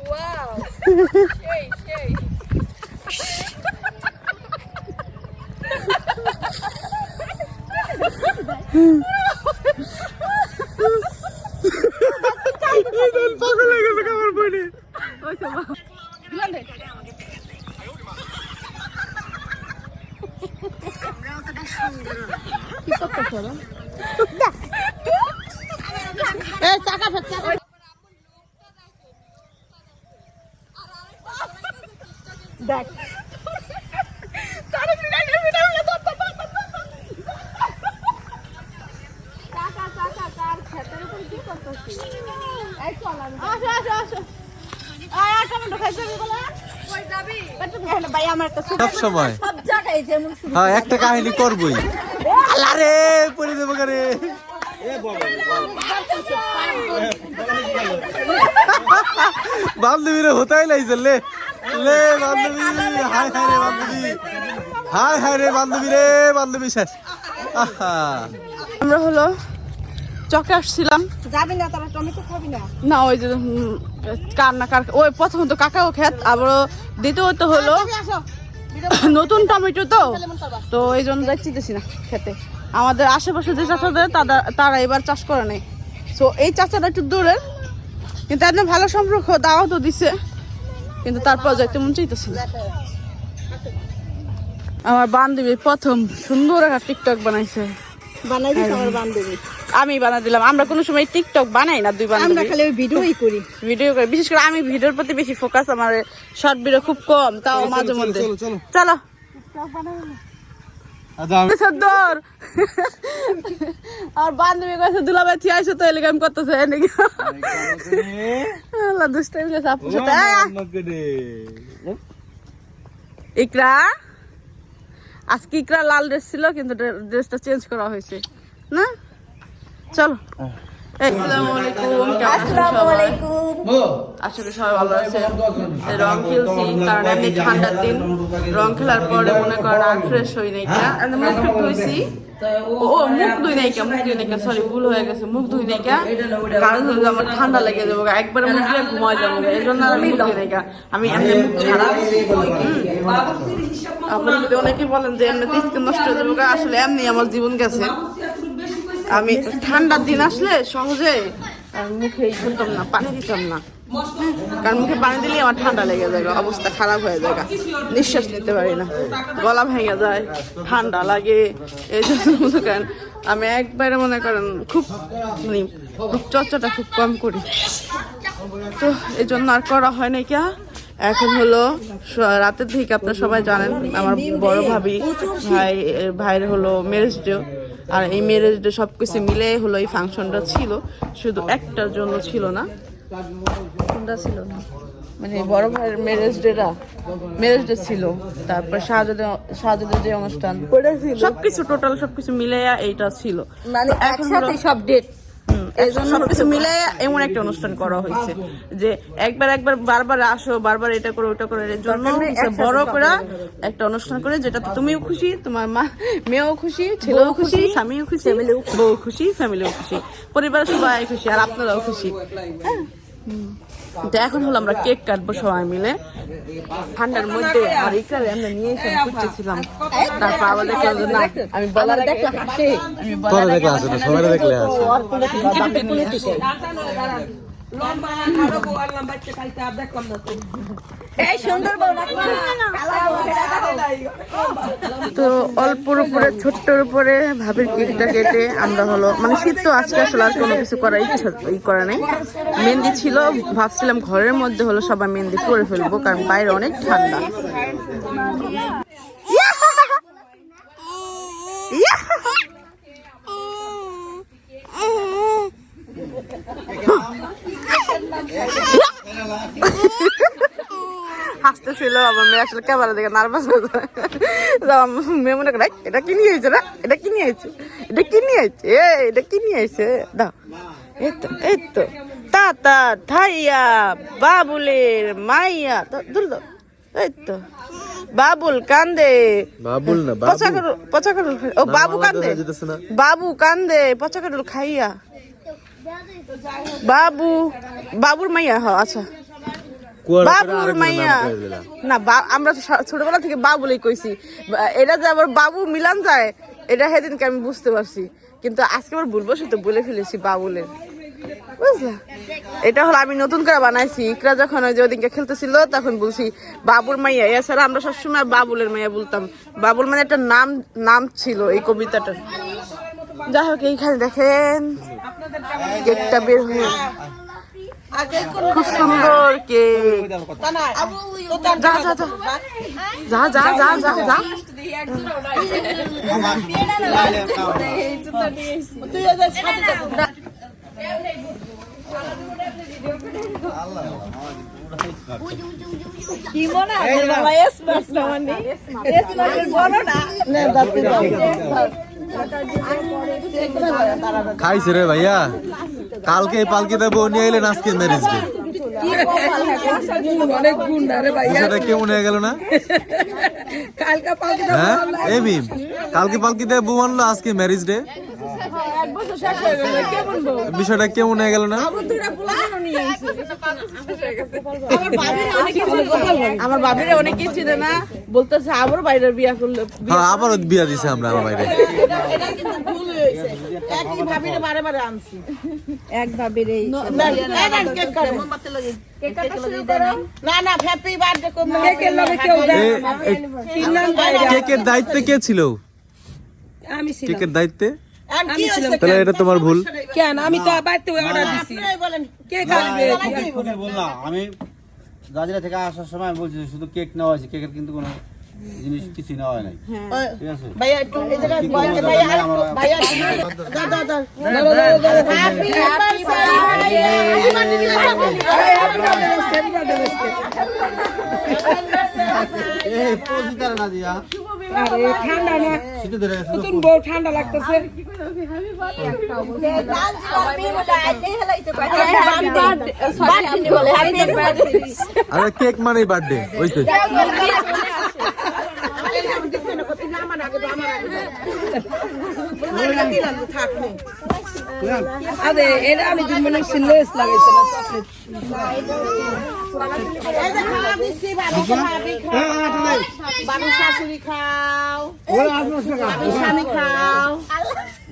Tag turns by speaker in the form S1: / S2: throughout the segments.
S1: Wow সেই সেই
S2: পাগল হয়ে গেছে খাবার বইনে
S3: এ চাকা ফের চাকা দেখ আসো আসো আসো আয় আয় টমেটো খাইতে হবে বলে
S1: কই যাবি
S3: ভাই আমার একটা
S2: সব সময়
S3: সব জায়গায়
S2: হ্যাঁ একটা কাহিনী করবই। আল্লাহ রে পড়ে দেবো রে বান্ধবীরে হতাই লাইছে লে বান্ধবী হাই হাই রে বান্ধবী। হাই হাই রে বান্ধবী রে বান্ধবী শেষ। আহা।
S4: আমরা হলো চকে আসছিলাম।
S3: যাবি না তারা টমেটো খাবি না?
S4: না ওই যে কার না কার ওই প্রথমত কাকাও খেত আবারও দ্বিতীয়ত হলো নতুন টমেটো তো। তো এই জন্য যাচ্ছিতেছি না খেতে। আমাদের আশেপাশে যে চাচাদের তারা তারা এবার চাষ করে নেই। তো এই চাচাটা একটু দূরের কিন্তু একদম ভালো সম্পর্ক দাওয়া তো দিছে। কিন্তু তারপর যাইতে মন চাইতেছিল। আমার বান্ধবী প্রথম সুন্দর একটা টিকটক বানাইছে।
S3: বানাই দিছে আমার বান্ধবী।
S4: আমি বানা দিলাম। আমরা কোনো সময় টিকটক বানাই না দুই
S3: আমরা
S4: বান্ধবী
S3: খালি ওই ভিডিওই করি।
S4: ভিডিও করি। বিশেষ করে আমি ভিডিওর প্রতি বেশি ফোকাস আমার শর্ট ভিডিও খুব কম তাও মাঝে মধ্যে।
S2: চলো, চলো।
S4: চলো
S2: আচ্ছা আমি
S4: সদ্দর আর বান্ধবী আইসো তো করতেছে। নাকি আল্লাহ দুষ্টাই মিলে। ইকরা আজকে ইকরা লাল ড্রেস ছিল কিন্তু ড্রেসটা চেঞ্জ করা হয়েছে। না? চলো। আসসালামু আলাইকুম সবাই? আশা করি সবাই ভালো আছে রং খেলছি কারণ এমনি ঠান্ডার দিন। রং খেলার পরে মনে করেন আর ফ্রেশ হই নাই আমি মুখ ধুইছি। ও মুখ ধুই নাই কা মুখ ধুই নাই সরি ভুল হয়ে গেছে। মুখ ধুই নাই কা। কারণ হলো আমার ঠান্ডা লেগে যাব একবার মুখ দিয়ে ঘুমাই যাব। এই জন্য আমি মুখ ধুই নাই কা। আমি এমনি মুখ ছাড়া। আপনারা যদি অনেকে বলেন যে এমনিতে স্কিন নষ্ট হয়ে যাব আসলে এমনি আমার জীবন গেছে। আমি ঠান্ডার দিন আসলে সহজে মুখে করতাম না, পানি দিতাম না। কারণ মুখে পানি দিলে আমার ঠান্ডা লেগে যায়, অবস্থা খারাপ হয়ে যায়, নিঃশ্বাস নিতে পারি না। গলা ভেঙে যায়, ঠান্ডা লাগে, এই জন্য মনে করেন আমি একবারে মনে করেন খুব মানে চর্চাটা খুব কম করি। তো এই জন্য আর করা হয় কিয়া? এখন হলো রাতের থেকে আপনারা সবাই জানেন, আমার বড় ভাবি, ভাই ভাইয়ের হলো ম্যারেজ ডে আর এই ডে সব কিছু মিলে হলো এই ফাংশনটা ছিল শুধু একটার জন্য ছিল না। কোনটা ছিল না? মানে বড় ভাইয়ের ম্যারেজ ডেটা ম্যারেজ ডে ছিল। তারপর শাহজাদে শাহজাদের যে অনুষ্ঠান সবকিছু টোটাল সবকিছু মিলে এইটা ছিল।
S3: মানে একসাথে সব ডেট
S4: সবকিছু মিলে এমন একটা অনুষ্ঠান করা হয়েছে যে একবার একবার বারবার আসো বারবার এটা করো ওটা করো এর জন্য বড় করে একটা অনুষ্ঠান করে যেটা তুমিও খুশি তোমার মা মেয়েও খুশি ছেলেও খুশি স্বামীও খুশি। বউ খুশি ফ্যামিলিও খুশি পরিবারের সবাই খুশি আর আপনারাও খুশি। হ্যাঁ। তো এখন হলো আমরা কেক কাটবো সবাই মিলে। ঠান্ডার মধ্যে আর ইকারে আমরা নিয়ে এসে তারপর আবার দেখলাম যে না আমি বলার আগে আমি বলার দেখলাম
S2: দেখলে সবাই দেখলে আসে।
S3: এই সুন্দর বউ না
S4: তো অল্পর উপরে ছোট্টর উপরে ভাবির কেকটা কেটে আমরা হলো মানে শীত তো আজকে আসলে আর কোনো কিছু করার ইচ্ছা ই করা নেই মেহেন্দি ছিল ভাবছিলাম ঘরের মধ্যে হলো সবাই মেহেন্দি করে ফেলব কারণ বাইরে অনেক ঠান্ডা আমার মেয়ে আসলে ক্যামেরা দেখে নার্ভাস হয়ে যায়। মেয়ে মনে করে "এই, এটা কি নিয়ে আইছে না এটা কি নিয়ে আইছে? এটা কি নিয়ে আইছে? এ এটা কি নিয়ে আইছে? দাও। এই তো এই তো। তাতা ঠাইয়া বাবুলের মাইয়া। তো দূর দাও। এই তো। বাবুল কান্দে।
S2: বাবুল না
S4: পচা করুল পচা ও বাবু কান্দে। বাবু কান্দে পচা করুল খাইয়া। বাবু বাবুর মাইয়া হ আচ্ছা। বাবুর মাইয়া। না আমরা ছোটবেলা থেকে বাবুলেই কইছি। এটা যে আবার বাবু মিলান যায় এটা সেদিনকে আমি বুঝতে পারছি। কিন্তু আজকে আবার ভুলবো সে তো বলে ফেলেছি বাবুলের। বুঝলা? এটা হলো আমি নতুন করে বানাইছি। ইকরা যখন ওই যে ওদিনকে খেলতেছিল তখন বলছি বাবুর মাইয়া। এছাড়া আমরা সবসময় বাবুলের মাইয়া বলতাম। বাবুল মানে একটা নাম নাম ছিল এই কবিতাটার। যাই হোক এইখানে দেখেন। কেকটা বের হয়ে খুব সুন্দর কেক যা যা যা যা
S3: কি মনে হয়
S2: খাইছে রে ভাইয়া। কালকে পালকি দেবো নিয়ে এলেন আজকে ম্যারেজ ডে
S1: অনেক রে
S2: কেমন হয়ে গেল না?
S1: কালকা পালকি
S2: হ্যাঁ? এই মিম কালকে পালকি দেবো বউ আনলো আজকে ম্যারেজ ডে বিষয়টা কেমন হয়ে গেল না?
S4: আমার বাবিরে অনেকে চিনে না বলতেছে আবার বাইরের বিয়া করলে।
S2: হ্যাঁ আবারও বিয়া দিছে আমরা আমার বাইরে।
S4: এটা কিন্তু ভুল হয়েছে একই ভাবিরে বারে বারে আনছি।
S3: এক ভাবির
S4: না না হ্যাপি বার্থডে কোন
S1: কেকের
S2: দায়িত্বে কে ছিল?
S1: আমি
S2: কেকের দায়িত্বে? তাহলে এটা তোমার ভুল
S1: কেন আমি তো বাড়িতে অর্ডার দিছি কে খাবে
S5: বললাম আমি গাজরা থেকে আসার সময় বলছি শুধু কেক নেওয়া হয়েছে কেকের কিন্তু কোনো জিনিস কিছু নেওয়া হয় নাই ঠিক আছে
S4: ভাইয়া একটু এই জায়গায় ভাইয়া ভাইয়া হ্যাপি
S5: না
S1: ঠান্ডা লাগতেছে
S2: আরে কেক মানেই বার্থডে ওইছে
S1: আরে এটা আমি মনে হচ্ছে লেস লাগাইছে না চকলেট
S4: শাশুড়ি খাও স্বামী খাও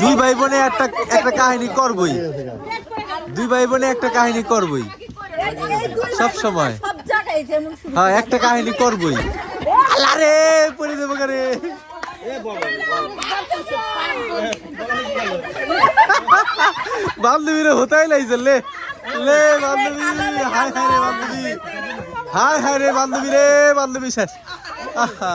S4: দুই
S2: ভাই বোনে একটা একটা কাহিনী করবই। দুই ভাই বোনে একটা কাহিনী করবই। সব সময়। হ্যাঁ একটা কাহিনী করবই। আল্লাহ রে, পড়ে দেবো রে? বান্ধবীরা হতাই লাইছে লে। লে, বান্ধবী। হাই হাই রে, বান্ধবী। হাই হাই রে বান্ধবী রে, বান্ধবী শেষ। আহা।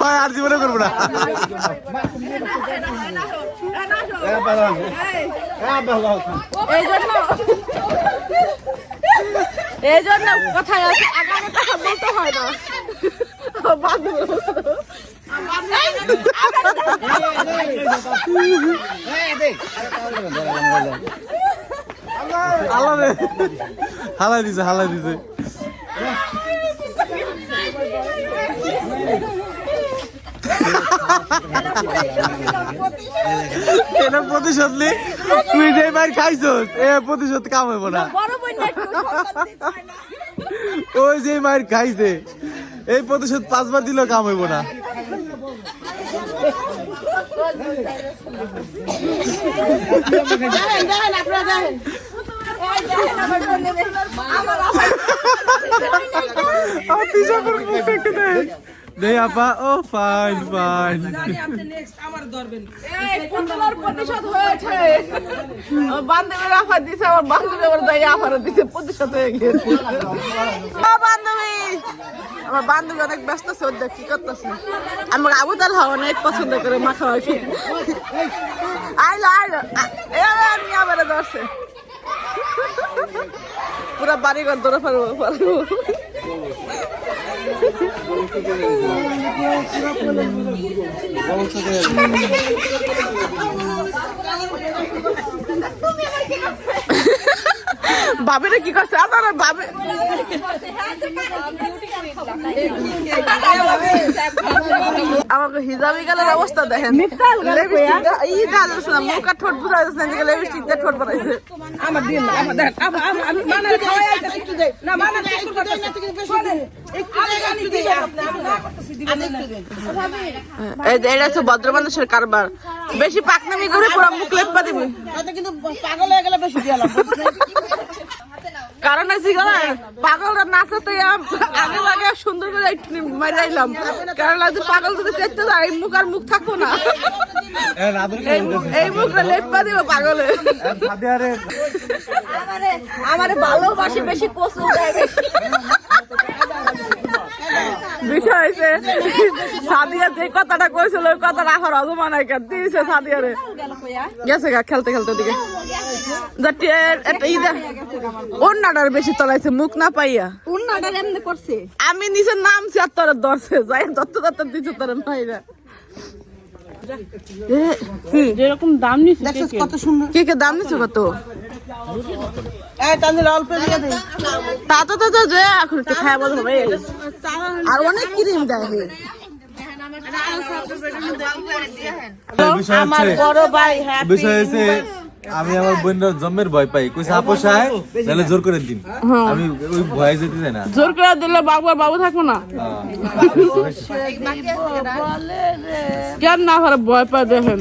S2: হয়, আর জীবনে করব না।
S5: এই
S4: জন্য কথায় আগামী কথা বলতে হয় না।
S2: হালাই দিছে হালাই দিছে। এটা প্রতিশোধ নি তুই যে মার খাইছস এ প্রতিশোধ কাম হইব না। ওই যে মার খাইছে। এই প্রতিশোধ পাঁচবার দিলেও কাম হইব না। আমার দে আপা। ও ফাইন ফাইন
S1: আপনি নেক্সট আমার ধরবেন।
S4: এই পুতুলার প্রতিশোধ হয়েছে। বান্ধবীর আফার দিছে, আমার বান্ধবী আবার যাই আফারও দিছে প্রতিশোধ হয়ে গিয়েছে। বান্ধবী। আমার বান্ধবী হওয়া অনেক পছন্দ করে মাখা আইলো আইলো। আমি আবার ধরছে। পুরা বাড়ি ঘর ধরে পারব পারব বাবেরে কি করছে আমার বাবে আমাকে হিজাবি গেলের অবস্থা দেখেন লিপস্টিকটা ই গাল শোনা মুখ আর ঠোঁট বুঝা যাচ্ছে না লিপস্টিক দিয়ে ঠোঁট বানাইছে
S1: আমার দিন আমার দেখ আম- আম- আমি মানে একটু দেই। না মানে একটু করতেছি। শোনেন, একটু দেই, একটু দেই, আপনি- আমি না করতেছি, দিবেন না।
S4: এই যে এটা হচ্ছে ভদ্র মানুষের কারবার বেশি পাকনামি করে পুরো মুখ লেপা দিবি
S1: কিন্তু পাগল হয়ে গেলে বেশি দিয়ে।
S4: কারণ আছে পাগলরা নাচাতে আগে আগে সুন্দর করে একটু মারাইলাম কারণ আছে পাগল যদি চেতে যায় এই মুখ আর মুখ থাকব না। এই এই মুখটা লেপা দিব পাগলে।
S3: আমারে ভালোবাসে বেশি কচু দেয় বেশি।
S4: বিষয় হয়েছে সাদিয়া যে কথাটা কইছিল ওই কথাটা এখন অজমা নাই কেন দিয়েছে সাদিয়ারে? গেছে গা খেলতে খেলতে দিকে যাতে অন্যটার বেশি তলাইছে মুখ না পাইয়া।
S3: এমনি করছে।
S4: আমি নিচে নামছি আর তোর যাই তোর মাইরা
S1: যেরকম দাম
S4: কত সুন্দর। কে কে দাম নিচ্ছে কত? তা তো যে এখন একটু হবে আর অনেক ক্রিম দেয়
S2: হচ্ছে
S1: বড় ভাই হ্যাঁ
S2: বিষয় হচ্ছে আমি আমার বোনরা জন্মের ভয় পাই। কইছে আপোষ আয় তাহলে জোর করে দিন। আমি ওই ভয়ে যেতে চাই না।
S4: জোর করে দিলে বাবু আর বাবু থাকব না? কেন না পারে ভয় পায় দেখেন।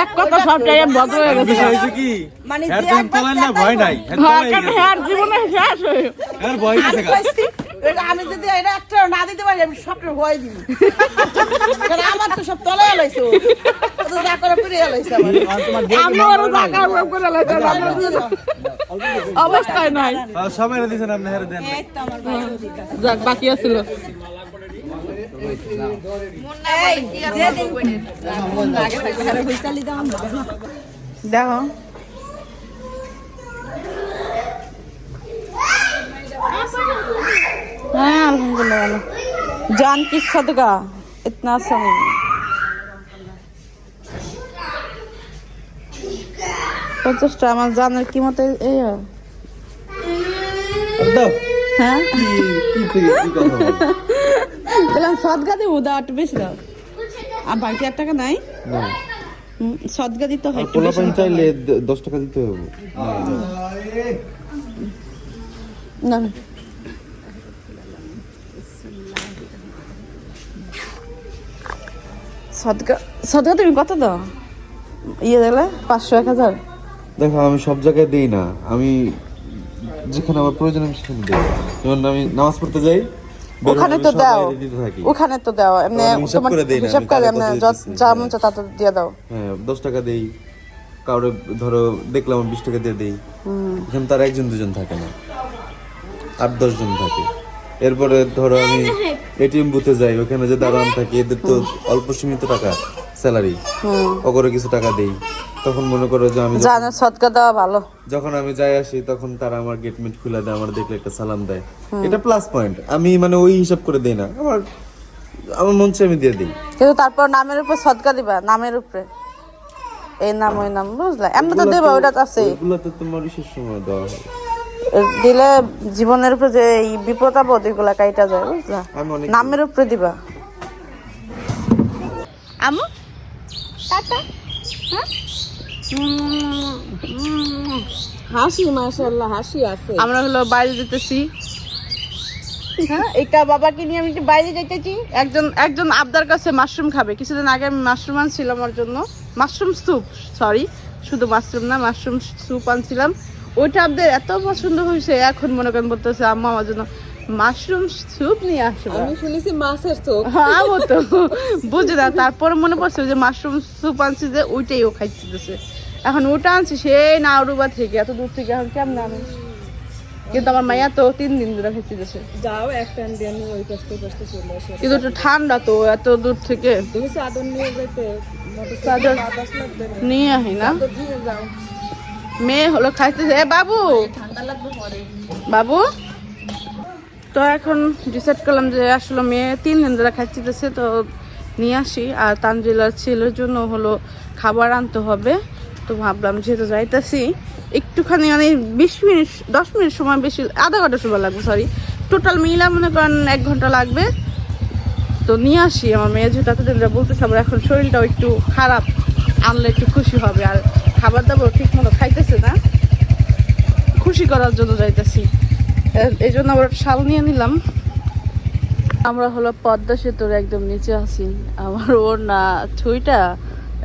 S4: এক কথা সব জায়গায় ভদ্র হয়ে গেছে।
S2: বিষয় কি?
S1: মানে
S2: হ্যাঁ
S1: যে একবার
S2: না ভয় নাই। হ্যাঁ
S4: হ্যাঁ। হ্যাঁ জীবনে শেষ হয়ে
S2: হ্যাঁ ভয় গেছে।
S1: এটা আমি যদি এটা একটা না দিতে পারি আমি সবটা ভয় দিই। কারণ আমার তো সব তলে এলাইছে তো যা করে ফিরে এলাইছে আমার।
S4: আমরা ওর জায়গা উপর করে লাইতে অবস্থায় নাই।
S2: সবাই দিছেন আপনি হেরে দেন।
S4: যাক বাকি আছিল। দেখো। হ্যাঁ আলহামদুলিল্লাহ। জান কি সদগা ইতনা সময় পঞ্চাশটা আমার জানের কি মতে হ্যাঁ? সদগা দেবো দা একটু বেশি দাও। আর বাকি আর টাকা নাই? সদগা দিতে হয় একটু বেশি
S5: চাইলে দশ টাকা দিতে হবে।
S4: না না। সদগা সদগা তুমি কত দাও? ইয়ে দিলে পাঁচশো এক হাজার।
S5: দেখো আমি সব জায়গায় দেই না। আমি যেখানে আমার প্রয়োজন আমি সেখানে দিই। যেমন আমি নামাজ পড়তে যাই
S4: ওখানে তো দাও। ওখানে তো দাও। এমনি
S5: হিসাব করে দেই না,
S4: হিসাব করে এমনি যা। মন চায় তা দিয়ে দাও।
S5: হ্যাঁ দশ টাকা দেই। কাউরে ধরো দেখলাম বিশ টাকা দিয়ে দেই। এখানে তার একজন দুজন থাকে না। আট দশ জন থাকে। এরপরে ধরো আমি এটিএম বুথে যাই ওখানে যে দাঁড়ান থাকি এদের তো অল্প সীমিত টাকা স্যালারি ওগরে কিছু টাকা দেই। তখন মনে করো যে আমি
S4: জানে সদগা দেওয়া ভালো।
S5: যখন আমি যাই আসি তখন তারা আমার গেট মিট খুলে দেয় আমার দেখলে একটা সালাম দেয়। এটা প্লাস পয়েন্ট আমি মানে ওই হিসাব করে দেই না। আমার আমার মন চাই আমি দিয়ে দিই।
S4: কিন্তু তারপর নামের উপর সদগা দিবা নামের উপরে। এই নাম ওই নাম বুঝলা? এমনি তো দেবা ওইটা তো আছে
S5: এগুলো তো তোমার বিশেষ সময় দেওয়া হয়।
S4: দিলে জীবনের উপরে যে এই বিপদ আপদ এগুলা কাইটা যায় বুঝলা? নামের উপরে দিবা। আমু টাটা হ্যাঁ? হাসি মাশাআল্লাহ হাসি আছে। আমরা হলো বাইরে যেতেছি। হ্যাঁ এটা বাবাকে নিয়ে আমি একটু বাইরে যাইতেছি। একজন একজন আবদার কাছে মাশরুম খাবে। কিছুদিন আগে আমি মাশরুম আনছিলাম ওর জন্য। মাশরুম স্যুপ সরি শুধু মাশরুম না মাশরুম স্যুপ আনছিলাম। ওইটা আপনাদের এত পছন্দ হয়েছে এখন মনে করেন বলতেছে আম্মা আমার জন্য মাশরুম স্যুপ নিয়ে আসবে। আমি শুনেছি মাছের স্যুপ হ্যাঁ ও তো বুঝে না তারপরে মনে পড়ছে যে মাশরুম স্যুপ আনছি যে ওইটাই ও খাইতেছে। এখন ওটা আনছি সেই নাউরুবা থেকে এত দূর থেকে এখন কেমন আমি কিন্তু আমার মাইয়া তো তিন দিন ধরে খেতে দিয়েছে
S1: যাও একটা দিয়ে আমি ওই পাশে পাশে চলে আসো।
S4: কিন্তু একটু ঠান্ডা তো এত দূর থেকে।
S1: তুমি চাদর নিয়ে যেতে
S4: চাদর
S1: না।
S4: নিয়ে আহি না।
S1: যাও।
S4: মেয়ে হলো খাইতেছে বাবু! বাবু! তো এখন ডিসাইড করলাম যে আসলে মেয়ে তিন দিন ধরে খাইতেছে তো নিয়ে আসি। আর তানজিলার ছেলের জন্য হলো খাবার আনতে হবে। তো ভাবলাম যেহেতু যাইতেছি, একটুখানি মানে বিশ মিনিট, দশ মিনিট সময় বেশি, আধা ঘণ্টা সময় লাগবে সরি টোটাল মিলা মনে করেন এক ঘণ্টা লাগবে। তো নিয়ে আসি, আমার মেয়ে যেহেতু এতদিন বলতেছে, আমার এখন শরীরটাও একটু খারাপ, আনলে একটু খুশি হবে। আর খাবার দাবার ঠিক মতো খাইতেছে না। খুশি করার জন্য যাইতেছি। এই জন্য আবার শাল নিয়ে নিলাম। আমরা হলো পদ্মা সেতুর একদম নিচে আছি। আমার ওর না ছুইটা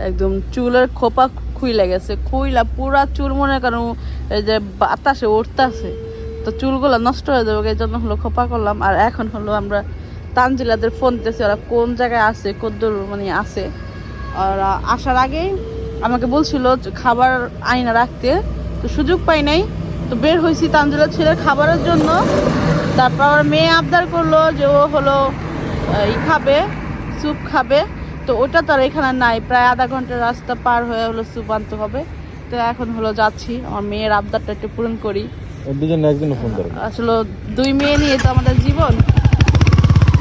S4: একদম চুলের খোপা খুইলা গেছে। খুইলা পুরা চুল মনে করো এই যে বাতাসে উঠতেছে তো চুলগুলো নষ্ট হয়ে যাবে এই জন্য হলো খোপা করলাম। আর এখন হলো আমরা তানজিলাদের ফোন দিতেছি ওরা কোন জায়গায় আছে কদ্দুর মানে আছে। আর আসার আগেই আমাকে বলছিল খাবার আইনা রাখতে তো সুযোগ পাই নাই। তো বের হয়েছি তানজিলা ছেলের খাবারের জন্য। তারপর আমার মেয়ে আবদার করল যে ও হলো ই খাবে স্যুপ খাবে। তো ওটা তো আর এখানে নাই প্রায় আধা ঘণ্টার রাস্তা পার হয়ে হলো স্যুপ আনতে হবে। তো এখন হলো যাচ্ছি আমার মেয়ের আবদারটা একটু পূরণ করি।
S5: দুজন একজন ফোন করে
S4: আসলে দুই মেয়ে নিয়ে তো আমাদের জীবন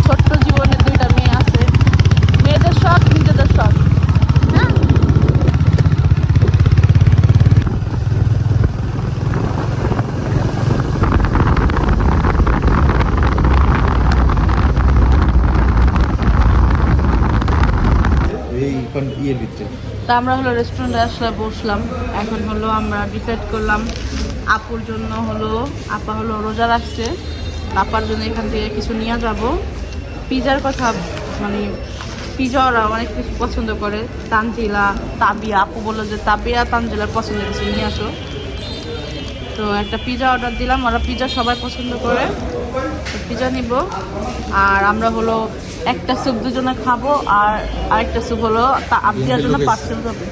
S4: ছোট্ট জীবনে দুইটা মেয়ে আছে মেয়েদের শখ নিজেদের শখ হ্যাঁ
S5: এই ইয়ের ভিতরে।
S4: তা আমরা হলো রেস্টুরেন্টে আসলে বসলাম। এখন হলো আমরা ডিসাইড করলাম, আপুর জন্য হলো, আপা হলো রোজা রাখছে। আপার জন্য এখান থেকে কিছু নিয়ে যাব। পিজার কথা মানে পিজা ওরা অনেক কিছু পছন্দ করে। তানজিলা, তাবিয়া, আপু বলল যে তাবিয়া, তানজিলার পছন্দ কিছু নিয়ে আসো। তো একটা পিজা অর্ডার দিলাম, ওরা পিজা সবাই পছন্দ করে। পিজা নিব। আর আমরা হলো একটা স্যুপ দুজনে খাব আর আরেকটা স্যুপ হলো তা আপিয়ার জন্য পার্সেল হবে